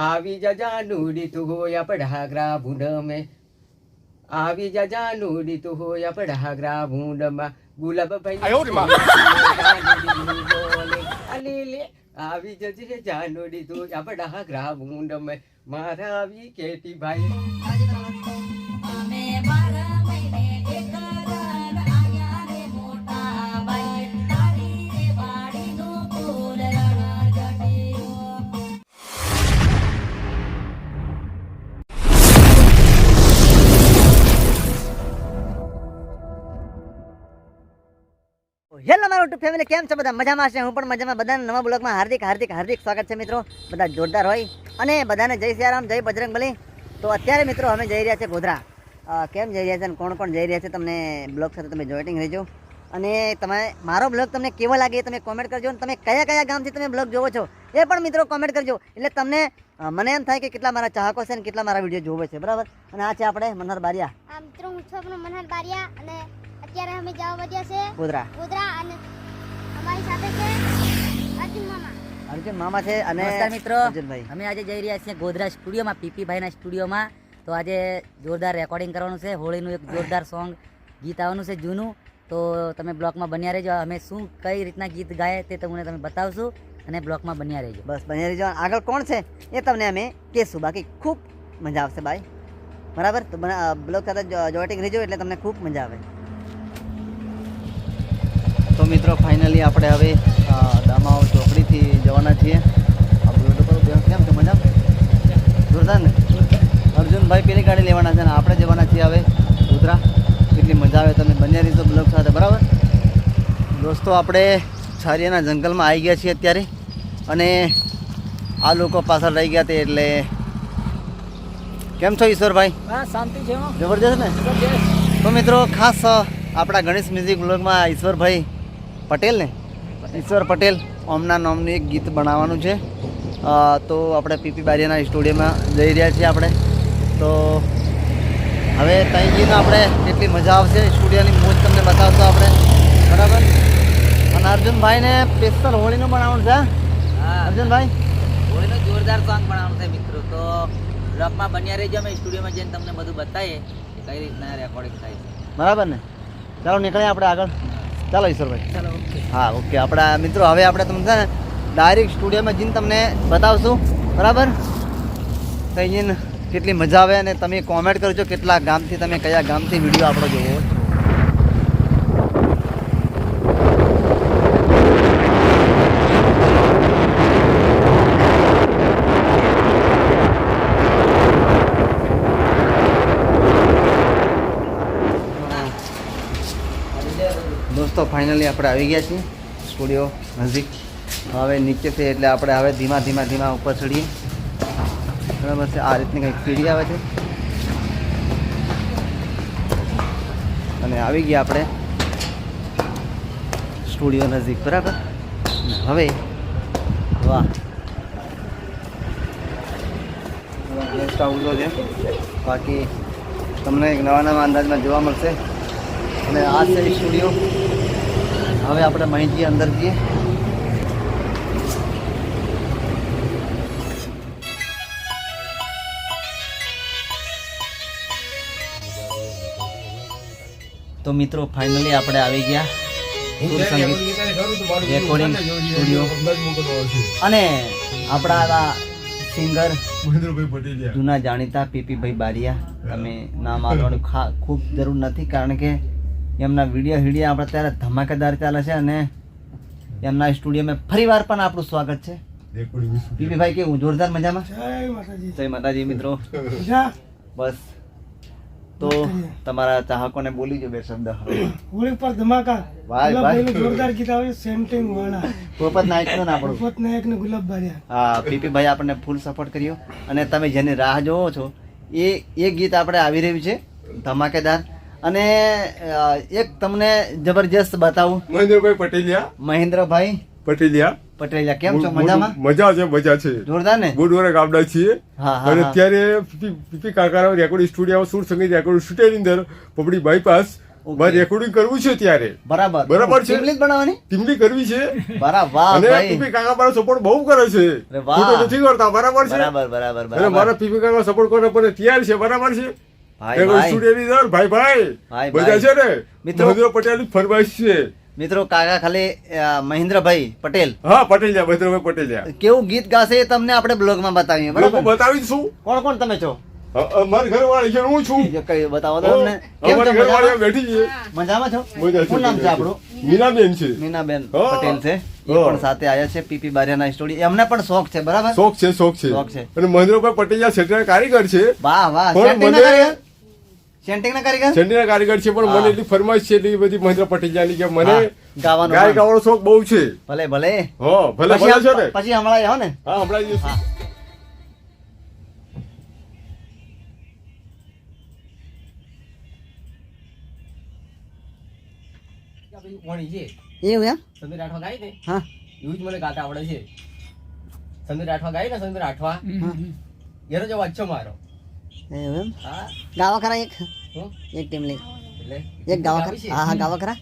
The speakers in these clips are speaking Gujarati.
આવી જજા નુડી તું હોય પડાગરા ભૂંડ આવી જજા નુડી તું હોય પડાગરા ભૂંડમાં ગુલાબ ભાઈ આવી જજે જાનુડી તું આપડા ગ્રા ભૂંડ મારા આવી કેટી ભાઈ હેલો ફેમિલી કેમ છો બધા? મજામાં છે? હું પણ મજામાં. બધાને નવા બ્લોગમાં હાર્દિક હાર્દિક હાર્દિક સ્વાગત છે મિત્રો. બધા જોરદાર હોય. અને બધાને જય સિયારામ, જય બજરંગ બલી. તો અત્યારે મિત્રો અમે જઈ રહ્યા છે ગોધરા. કેમ જઈ રહ્યા છે અને કોણ કોણ જઈ રહ્યા છે તમને બ્લોગ સાથે તમે જોઈટિંગ રહેજો. અને તમે, મારો બ્લોગ તમને કેવો લાગે તમે કોમેન્ટ કરજો અને તમે કયા કયા ગામથી તમે બ્લોગ જોવો છો એ પણ મિત્રો કોમેન્ટ કરજો. એટલે તમને મને એમ થાય કે કેટલા મારા ચાહકો છે અને કેટલા મારા વીડિયો જોવે છે. બરાબર? અને આ છે આપણે મનહર બારિયા. મિત્રો હું છું મનહર બારિયા અને અત્યારે અમે જવા વધ્યા છે ગોધરા. ગોધરા અને અમારી સાથે છે અર્જુન મામા. અર્જુન મામા છે અને નમસ્કાર મિત્રો. અર્જુનભાઈ અમે આજે જઈ રહ્યા છીએ ગોધરા સ્ટુડિયોમાં પીપીભાઈના સ્ટુડિયોમાં. તો આજે જોરદાર રેકોર્ડિંગ કરવાનું છે. હોળીનું એક જોરદાર સોંગ ગીત આવવાનું છે જૂનું. તો તમે બ્લોકમાં બન્યા રહેજો. અમે શું કઈ રીતના ગીત ગાય તે તમને તમે બતાવશું અને બ્લોકમાં બન્યા રહેજો. બસ બન્યા રહેજો. આગળ કોણ છે એ તમને અમે કહેશું. બાકી ખૂબ મજા આવશે ભાઈ બરાબર? તો બ્લોક સાથે જોઈટિંગ રહેજો એટલે તમને ખૂબ મજા આવે. તો મિત્રો ફાઇનલી આપણે હવે દામાઓ ચોકડીથી જવાના છીએ. કેમ છે? મજા જોરદાર ને? અર્જુનભાઈ પેલી ગાડી લેવાના છે ને આપણે જવાના છીએ હવે ઉધરા કેટલી મજા આવે તમે બંને રીતે બ્લોક સાથે બરાબર? દોસ્તો આપણે છારિયાના જંગલમાં આવી ગયા છીએ અત્યારે. અને આ લોકો પાછળ રહી ગયા તે એટલે કેમ છો ઈશ્વરભાઈ? શાંતિ છે જબરજસ્ત ને? તો મિત્રો ખાસ આપણા ગણેશ મ્યુઝિક બ્લોગમાં ઈશ્વરભાઈ પટેલ ને ઈશ્વર પટેલ ઓમના નામનું એક ગીત બનાવવાનું છે. તો આપણે પીપી બારિયાના સ્ટુડિયોમાં જઈ રહ્યા છીએ આપણે. તો હવે ત્યાં જઈને આપણે કેટલી મજા આવશે સ્ટુડિયોની મોજ તમને બતાવશો આપણે. બરાબર? અને અર્જુનભાઈને સ્પેશિયલ હોળીનું બનાવવાનું છે અર્જુનભાઈ? હોળીનું જોરદાર સોંગ બનાવવાનું છે મિત્રો. તો બ્લોકમાં બન્યા રહીજો અમે સ્ટુડિયોમાં જઈને તમને બધું બતાવીએ કઈ રીતના રેકોર્ડિંગ થાય છે. બરાબર ને? ચાલો નીકળીએ આપણે આગળ. ચાલો ઈશ્વરભાઈ. ચાલો ઓકે. હા ઓકે. આપણા મિત્રો હવે આપણે તમને ડાયરેક્ટ સ્ટુડિયોમાં જઈને તમને બતાવશું. બરાબર? તો જઈને કેટલી મજા આવે અને તમે કોમેન્ટ કરજો કેટલા ગામથી તમે કયા ગામથી વીડિયો આપણો જોવો છો. દોસ્તો ફાઇનલી આપણે આવી ગયા છીએ. સ્ટુડિયો નજીક. હવે નીચે છે એટલે આપણે હવે ધીમા ધીમા ધીમા ઉપર ચડીએ. બરાબર છે? આ રીતની કંઈક સીડી આવે છે. અને આવી ગયા આપણે સ્ટુડિયો નજીક. બરાબર? હવે વાહ. ગેસ્ટ હાઉસો છે. બાકી તમને એક નવા નવા અંદાજમાં જોવા મળશે. અને આ છે સ્ટુડિયો હવે આપણે માહિતી અંદર જઈએ. તો મિત્રો ફાઇનલી આપણે આવી ગયા. રેકોર્ડિંગ સ્ટુડિયો અને આપણા સિંગર જૂના જાણીતા પીપીભાઈ બારિયા. તમે નામ આપવાનું ખૂબ જરૂર નથી કારણ કે એમના વીડિયો વીડિયો આપણે ત્યારે ધમાકેદાર ચાલે છે અને એમના સ્ટુડિયોમાં ફરીવાર પણ આપણું સ્વાગત છે. પીપીભાઈ કેવું? જોરદાર મજામાં? જય માતાજી. મિત્રો. બસ. તો તમારા ચાહકોને બોલી જો બે શબ્દ હવે. હોળી પર ધમાકા. ભાઈ, ગુલાબ ભાઈ. જોરદાર ગીત આવે સેન્ટિંગ વાળા. પોપત નાયક નો આપણો? પોપત નાયક ને ગુલાબ બારિયા હા પીપીભાઈ આપણને ફૂલ સપોર્ટ કર્યો. અને તમે જેની રાહ જોવો છો એ એ ગીત આપણે આવી રહ્યું છે ધમાકેદાર. અને એક તમને જબરજસ્ત બતાવું. મહેન્દ્રભાઈ પટેલિયા. મહેન્દ્રભાઈ પટેલિયા. પટેલિયા કેમ છો? મજામાં? મજા છે મજા છે. જોરદાર ને? ગોડવાના આપડા છીએ. અને હા. અત્યારે પીપી કાકારા રેકોર્ડિંગ સ્ટુડિયો સુર સંગીત રેકોર્ડિંગ સ્ટુડિયોની અંદર પબડી બાયપાસ મારે રેકોર્ડિંગ કરવું છે ત્યારે. બરાબર. બરાબર છે. ટીમલી બનાવવાની? ટીમલી કરવી છે. બરાબર અને પીપી કાકા મારો સપોર્ટ બહુ કરે છે. અરે નથી કરતા બરાબર છે? બરાબર બરાબર અને મારા પીપી કાકા સપોર્ટ કરવા પણ તૈયાર છે બરાબર છે? ભાઈ ભાઈ. સ્ટુડિયોની અંદર ભાઈ ભાઈ. ભાઈ, બધા છે ને? મિત્રો- પટેલ ફરમાઈશ છે. મિત્રો કાકા ખાલી મહેન્દ્રભાઈ પટેલ. હા પટેલિયા મહેન્દ્રભાઈ પટેલિયા. કેવું ગીત ગાશે એ તમને આપણે બ્લોગમાં બતાવીએ બરાબર? બતાવી કોણ કોણ તમે છો? મારી ઘરવાળી છે હું છું. કઈ બતાવો તો અમને. કેમ છો? ઘરવાળી બેઠી છે મજામાં છો? શું નામ છે આપણું? મીનાબેન છે. મીનાબેન પટેલ છે. એ પણ સાથે આવ્યા છે પીપી બારિયાના સ્ટોરી. એમને પણ શોખ છે બરાબર? શોખ છે શોખ છે. શોખ છે. અને મહેન્દ્રભાઈ પટેલ સેન્ટરના કારીગર છે. વાહ વાહ. મને- કારીગર? સેન્ટિંગ ના કારીગર છે પણ મને એટલી ફરમાઈશ છે એટલી બધી મહેન્દ્ર પટેલિયાની કે મને ગાવાનો ગાય ગાવાનો શોખ બહુ છે. ભલે ભલે. હો ભલે ભલે છો ને. પછી હમણાં આવો ને. હા હમણાં જ એવું એમ? સંદર રાઠવા ગાય ને? હા. એવું જ મને ગાતા આવડે છે. સંદર રાઠવા ગાય ને સંદર રાઠવા? એનો જવાબ છે મારો. એવું એમ હા ગાવા ખરા એક હું? એક ટીમલી એટલે એક ગાવા ગાવી છે. ખરા હા હા ગાવા ખરા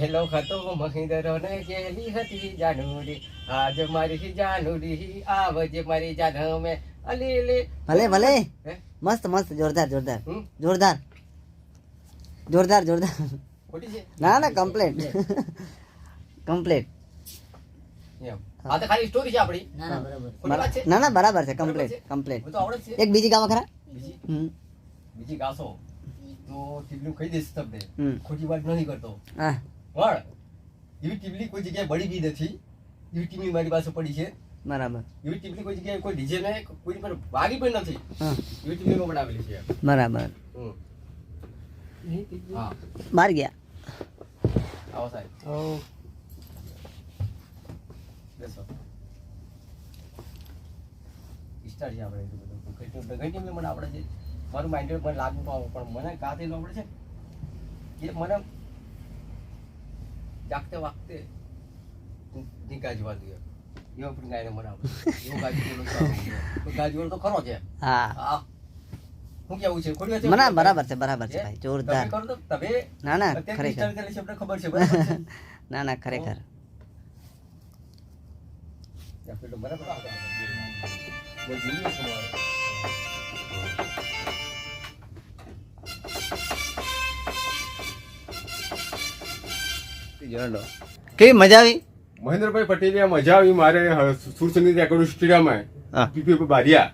કહેલો હતો મહિન્દરો ને કહેલી હતી જાનુડી આજ મારી જાનુડી આવજે મારી જાનમે અલી લે ભલે ભલે હે? મસ્ત મસ્ત જોરદાર જોરદાર હમ? જોરદાર ના ના આ તો ખાલી સ્ટોરી છે આપણી. ના ના બરાબર છે. ના ના બરાબર છે કમ્પ્લીટ કમ્પ્લેટ તો આવડે છે. એક બીજી ગાવા ખરા? બીજી? ગાસો બીજી તો ટીમલી કહી દઈશ તમને. ખોટી વાત નથી કરતો. હા. પણ એવી ટીબલી કોઈ જગ્યાએ બળી બી નથી. એવી ટીબલી મારી પાસે પડી છે. બરાબર. એવી ટીબલી કોઈ જગ્યાએ કોઈ ડીજે ને કોઈ પર વાગી પણ નથી. એવી ટીબલી મેં બનાવેલી છે. બરાબર. હમ. હા. ગયા. આવો સાહેબ. બેસો. સ્ટાર્ટ છે આપણે એટલું બધું કઈ ટીમ મને આવડે છે મારું માઇન્ડ મને લાગુ તો પણ મને ગાતે ન છે? એ મને જાગતે વાગતે ની ગાજવા દે એવો પણ ગાયને મને આવડે એવો તો આવડે. ગાજવાળો તો ખરો છે. હા. હા. કેવું છે? ખોટી છે? મને બરાબર છે બરાબર છે ભાઈ. જોરદાર. તમે ના ના ખરેખર. ખબર છે? ના ના ખરેખર. ત્યાં પેલો બરાબર. કેવી મજા આવી? મહેન્દ્રભાઈ પટેલિયા મજા આવી. મારે સુરસંગીત રેકોર્ડિંગ સ્ટુડિયોમાં હા. પીપી બારિયા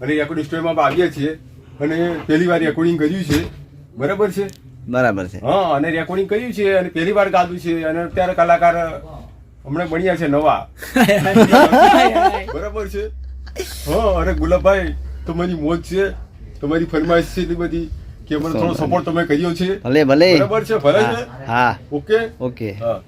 અને રેકોર્ડિંગ સ્ટુડિયોમાં આવ્યા છીએ. અને પહેલી વાર રેકોર્ડિંગ કર્યું છે. બરાબર છે? બરાબર છે. હા અને રેકોર્ડિંગ કર્યું છે અને પહેલી વાર ગાધું છે. અને અત્યારે કલાકાર હમણાં બન્યા છે નવા. બરાબર છે? હા અરે ગુલાબભાઈ તમારી મોજ છે તમારી ફરમાઈશ છે બધી કે મને થોડો સપોર્ટ તમે કર્યો છે. ભલે ભલે. બરાબર છે? ભલે છે? હા ઓકે ઓકે હા.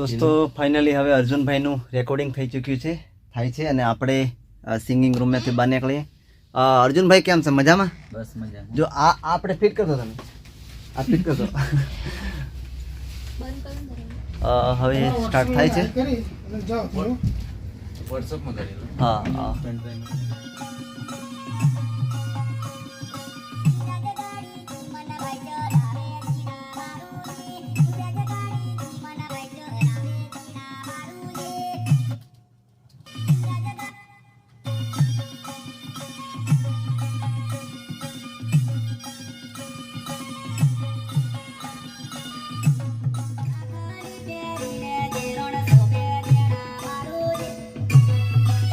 દોસ્તો ફાઇનલી હવે અર્જુનભાઈનું રેકોર્ડિંગ થઈ ચૂક્યું છે થાય છે અને આપણે સિંગિંગ રૂમમાંથી બહાર નીકળીએ. અર્જુનભાઈ કેમ છે? મજામાં? બસ મજા જો આ આપણે ફિટ કરશો તમે? આ ફિટ કરશો? હવે સ્ટાર્ટ થાય છે. હા હા.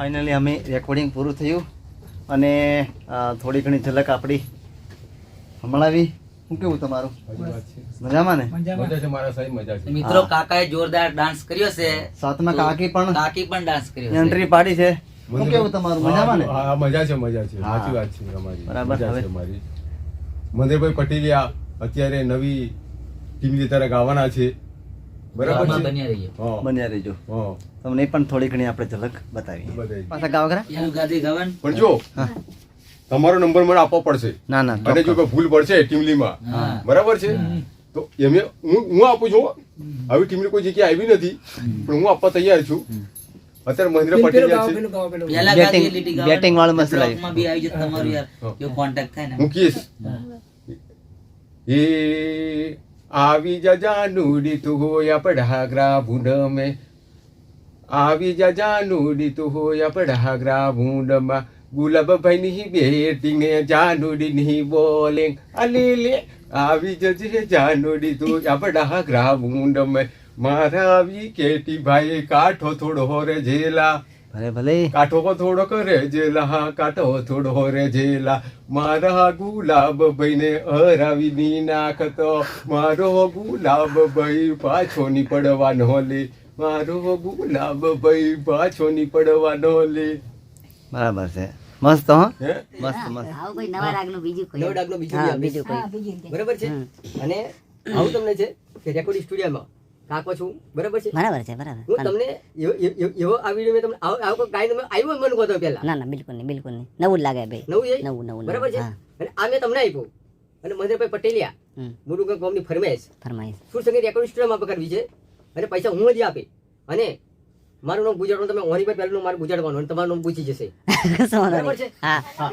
ફાઇનલી અમે રેકોર્ડિંગ પૂરું થયું અને થોડી ઘણી ઝલક આપણી સંભળાવી શું કેવું તમારું? મજામાં ને? મજા છે મારા સાહેબ મજા છે. મિત્રો કાકાએ જોરદાર ડાન્સ કર્યો છે. સાથમાં કાકી પણ કાકી પણ ડાન્સ કર્યો એન્ટ્રી પાડી છે. શું કેવું તમારું? મજામાં ને? હા, મજા છે મજા છે. સાચી વાત છે તમારી. બરાબર, છે મારી મંદિરભાઈ પટેલિયા અત્યારે નવી ટીમ તારે ગાવાના છે બરાબર છે? બન્યા રહીએ. બન્યા રહેજો. તમને પણ થોડી ઘણી આપણે ઝલક બતાવી પાછા ગાવા ખરા પણ જો તમારો નંબર મને આપવો પડશે. ના ના અને જો કોઈ ભૂલ પડશે ટીમલીમાં હા. બરાબર છે? તો એમને હું હું આપું છું આવી ટીમની કોઈ જગ્યાએ આવી નથી પણ હું આપવા તૈયાર છું. અત્યારે મહેન્દ્ર પટેલ છે. બેટિંગ વાળો ગાદી લીટી ગાવન. મસ્ત લાગ્યું. બ્લોગમાં બી આવી જશે તમારું યાર. જો કોન્ટેક્ટ થાય ને. મુકેશ. એ આવી જા જાનુડી તું હોય આપડા ભૂંડમે આવી જા જાનુડી તું હોય આપડા ભૂંડમાં ગુલાબભાઈ ની બેટિંગ જાનુડી ની બોલિંગ. અલે લે આવી જજે જાનુડી તું આપડા ગ્રાભુંડ મેં મારા આવી કેટી ભાઈ કાઠો થોડો રે જેલા ભલે ભલે. કાઠો કો થોડો કરે જેલા કાઠો થોડો રે જેલા. મારા ગુલાબ ભાઈને હરાવી ની નાખતો. મારો ગુલાબ ભાઈ પાછો ની પડવાનો લે. મારો ગુલાબ ભાઈ પાછો ની પડવાનો લે. બરાબર છે. મસ્ત હો? હે? મસ્ત મસ્ત. આવો કોઈ નવા રાગનું બીજું કોઈ. નવ ડાકનો બીજું હા, બીજું કોઈ. બરાબર છે? અને આવું તમને છે કે રેકોર્ડિંગ સ્ટુડિયોમાં કાકો છું. બરાબર છે? બરાબર છે બરાબર. હું તમને એવો- આ વીડિયો મેં તમને આવો કોઈ તમે આવ્યો મને કહો પહેલા. ના ના બિલકુલ નહીં બિલકુલ નહીં. નવું જ લાગે ભાઈ. નવું છે? નવું નવું બરાબર છે? અને આ મેં તમને આપ્યું. અને મહેન્દ્રભાઈ પટેલિયા. મોટું ગામની ફરમાઈશ. ફરમાઈશ. સુર સંગીત રેકોર્ડિંગ સ્ટુડિયોમાં કરવી છે? અને પૈસા હું જ આપી. અને મારું નામ ગુજરાતનું તમે ઓની પર પહેલું મારું ગુજારવાનું અને તમારું નામ પૂછી જશે. બરાબર છે? હા. હા.